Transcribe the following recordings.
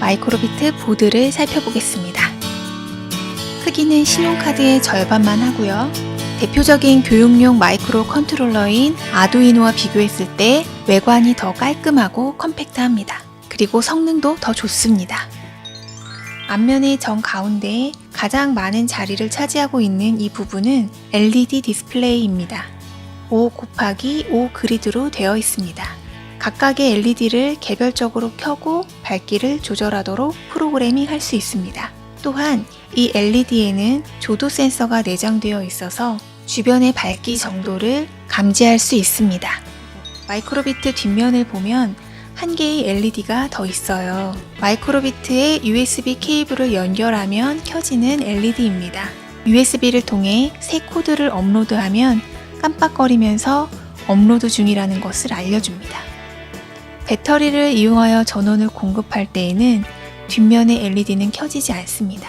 마이크로비트 보드를 살펴보겠습니다. 크기는 신용카드의 절반만 하고요. 대표적인 교육용 마이크로 컨트롤러인 아두이노와 비교했을 때 외관이 더 깔끔하고 컴팩트합니다. 그리고 성능도 더 좋습니다. 앞면의 정 가운데에 가장 많은 자리를 차지하고 있는 이 부분은 LED 디스플레이입니다. 5 곱하기 5 그리드로 되어 있습니다. 각각의 LED를 개별적으로 켜고 밝기를 조절하도록 프로그래밍 할 수 있습니다. 또한 이 LED에는 조도 센서가 내장되어 있어서 주변의 밝기 정도를 감지할 수 있습니다. 마이크로비트 뒷면을 보면 한 개의 LED가 더 있어요. 마이크로비트에 USB 케이블을 연결하면 켜지는 LED입니다. USB를 통해 새 코드를 업로드하면 깜빡거리면서 업로드 중이라는 것을 알려줍니다. 배터리를 이용하여 전원을 공급할 때에는 뒷면의 LED는 켜지지 않습니다.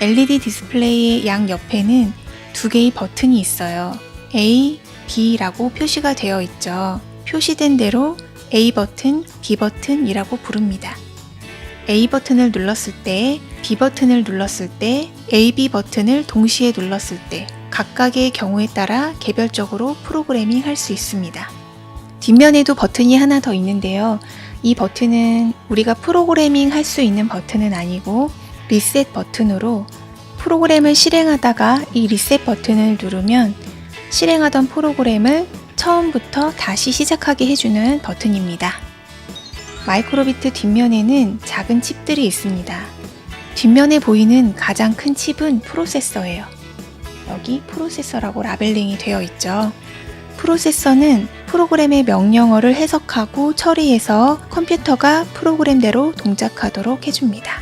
LED 디스플레이의 양 옆에는 두 개의 버튼이 있어요. A, B라고 표시가 되어 있죠. 표시된 대로 A 버튼, B 버튼이라고 부릅니다. A 버튼을 눌렀을 때, B 버튼을 눌렀을 때, A, B 버튼을 동시에 눌렀을 때, 각각의 경우에 따라 개별적으로 프로그래밍 할 수 있습니다. 뒷면에도 버튼이 하나 더 있는데요. 이 버튼은 우리가 프로그래밍 할 수 있는 버튼은 아니고 리셋 버튼으로 프로그램을 실행하다가 이 리셋 버튼을 누르면 실행하던 프로그램을 처음부터 다시 시작하게 해주는 버튼입니다. 마이크로비트 뒷면에는 작은 칩들이 있습니다. 뒷면에 보이는 가장 큰 칩은 프로세서예요. 여기 프로세서라고 라벨링이 되어 있죠. 프로세서는 프로그램의 명령어를 해석하고 처리해서 컴퓨터가 프로그램대로 동작하도록 해줍니다.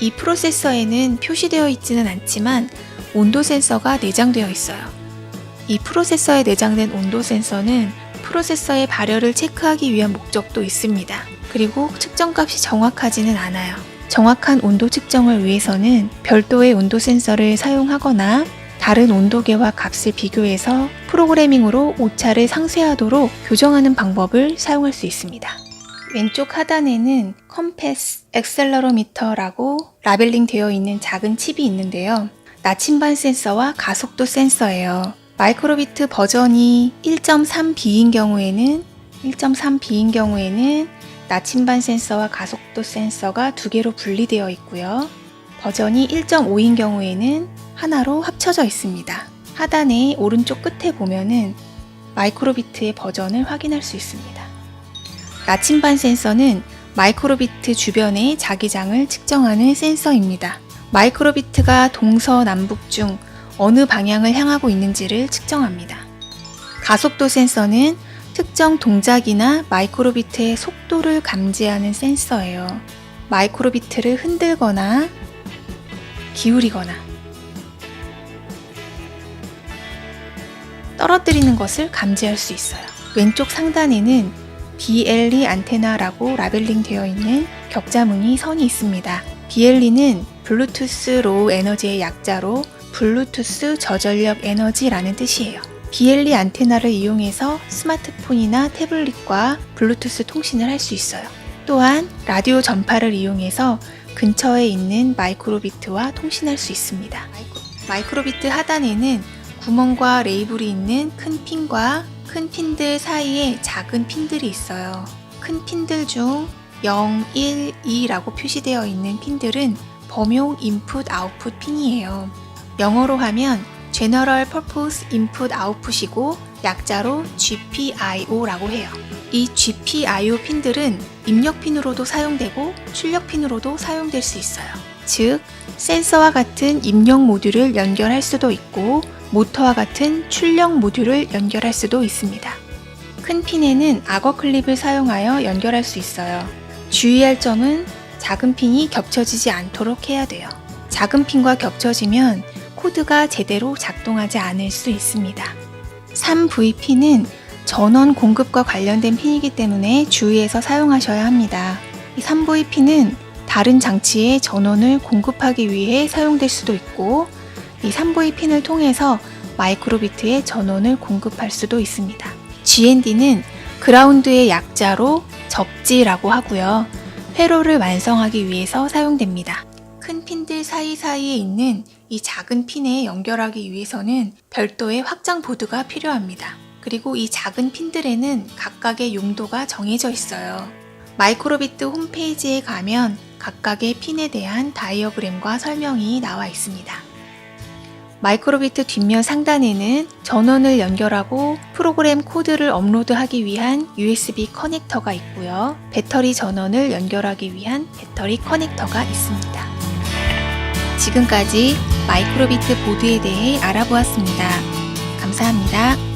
이 프로세서에는 표시되어 있지는 않지만 온도 센서가 내장되어 있어요. 이 프로세서에 내장된 온도 센서는 프로세서의 발열을 체크하기 위한 목적도 있습니다. 그리고 측정값이 정확하지는 않아요. 정확한 온도 측정을 위해서는 별도의 온도 센서를 사용하거나 다른 온도계와 값을 비교해서 프로그래밍으로 오차를 상쇄하도록 교정하는 방법을 사용할 수 있습니다. 왼쪽 하단에는 컴패스 엑셀러로미터라고 라벨링 되어 있는 작은 칩이 있는데요. 나침반 센서와 가속도 센서예요. 마이크로비트 버전이 1.3B인 경우에는 1.3B인 경우에는 나침반 센서와 가속도 센서가 두 개로 분리되어 있고요. 버전이 1.5인 경우에는 하나로 합쳐져 있습니다. 하단의 오른쪽 끝에 보면은 마이크로비트의 버전을 확인할 수 있습니다. 나침반 센서는 마이크로비트 주변의 자기장을 측정하는 센서입니다. 마이크로비트가 동서남북 중 어느 방향을 향하고 있는지를 측정합니다. 가속도 센서는 특정 동작이나 마이크로비트의 속도를 감지하는 센서예요. 마이크로비트를 흔들거나 기울이거나 떨어뜨리는 것을 감지할 수 있어요. 왼쪽 상단에는 BLE 안테나라고 라벨링 되어 있는 격자무늬 선이 있습니다. BLE는 블루투스 로우 에너지의 약자로 블루투스 저전력 에너지라는 뜻이에요. BLE 안테나를 이용해서 스마트폰이나 태블릿과 블루투스 통신을 할 수 있어요. 또한 라디오 전파를 이용해서 근처에 있는 마이크로비트와 통신할 수 있습니다. 마이크로비트 하단에는 구멍과 레이블이 있는 큰 핀과 큰 핀들 사이에 작은 핀들이 있어요. 큰 핀들 중 0, 1, 2라고 표시되어 있는 핀들은 범용 인풋 아웃풋 핀이에요. 영어로 하면 General Purpose Input Output이고 약자로 GPIO라고 해요. 이 GPIO 핀들은 입력 핀으로도 사용되고 출력 핀으로도 사용될 수 있어요. 즉, 센서와 같은 입력 모듈을 연결할 수도 있고 모터와 같은 출력 모듈을 연결할 수도 있습니다. 큰 핀에는 악어 클립을 사용하여 연결할 수 있어요. 주의할 점은 작은 핀이 겹쳐지지 않도록 해야 돼요. 작은 핀과 겹쳐지면 코드가 제대로 작동하지 않을 수 있습니다. 3VP는 전원 공급과 관련된 핀이기 때문에 주의해서 사용하셔야 합니다. 이 3VP는 다른 장치에 전원을 공급하기 위해 사용될 수도 있고 이 3V 핀을 통해서 마이크로비트에 전원을 공급할 수도 있습니다. GND는 그라운드의 약자로 접지라고 하고요. 회로를 완성하기 위해서 사용됩니다. 큰 핀들 사이사이에 있는 이 작은 핀에 연결하기 위해서는 별도의 확장 보드가 필요합니다. 그리고 이 작은 핀들에는 각각의 용도가 정해져 있어요. 마이크로비트 홈페이지에 가면 각각의 핀에 대한 다이어그램과 설명이 나와 있습니다. 마이크로비트 뒷면 상단에는 전원을 연결하고 프로그램 코드를 업로드하기 위한 USB 커넥터가 있고요. 배터리 전원을 연결하기 위한 배터리 커넥터가 있습니다. 지금까지 마이크로비트 보드에 대해 알아보았습니다. 감사합니다.